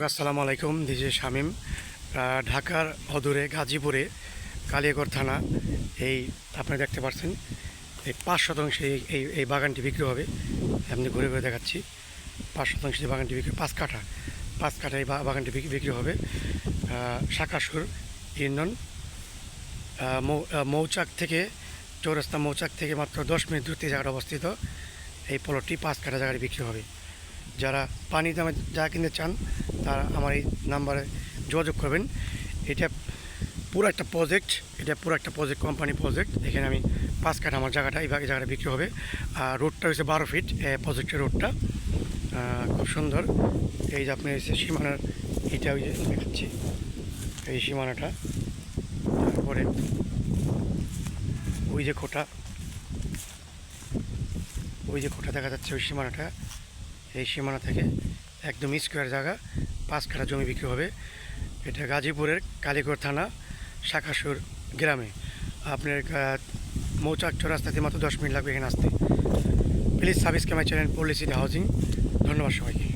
আসসালামু আলাইকুম দিজে শামীম। ঢাকার অদূরে গাজীপুরে কালিয়াগড় থানা, এই আপনি দেখতে পাচ্ছেন এই পাঁচ শতাংশ এই- এই বাগানটি বিক্রি হবে, আপনি ঘুরে ঘুরে দেখাচ্ছি। পাঁচ শতাংশ বাগানটি বিক্রি, পাঁচ কাঠা পাঁচ কাঠা এই বাগানটি বিক্রি হবে। শাকাসুর মৌ- মৌচাক থেকে, চৌরাস্তা মৌচাক থেকে মাত্র দশ মিনিট দূরতে জায়গাটা অবস্থিত। এই প্লটটি পাঁচ কাঠা জায়গায় বিক্রি হবে। যারা পানি দামে যা কিনতে চান তারা আমার এই নাম্বারে যোগাযোগ করবেন। এটা পুরো একটা প্রজেক্ট এটা পুরো একটা প্রজেক্ট কোম্পানি প্রজেক্ট এখানে আমি পাঁচ কাঠ আমার জায়গাটা, এই জায়গাটা বিক্রি হবে। আর রোডটা হচ্ছে বারো ফিট প্রজেক্টের রোডটা খুব সুন্দর। এই যে আপনি এসে সীমানার এটা ওই যে দেখাচ্ছি। এই সীমানাটা। তারপরে ওই যে খোটা ওই যে খোটা দেখা যাচ্ছে ওই সীমানাটা। এই সীমানা থেকে একদম স্কোয়ার জায়গা। পাঁচ কাঠা জমি বিক্রি হবে। এটা গাজীপুরের কালীগড় থানা, শাখাসুর গ্রামে। আপনার মৌচাক চৌরাস্তাতে মাত্র দশ মিনিট লাগবে এখানে আসতে। প্লিজ সার্ভিস ক্যামেরা চ্যানেল পলিসিটি হাউজিং ধন্যবাদ সবাইকে।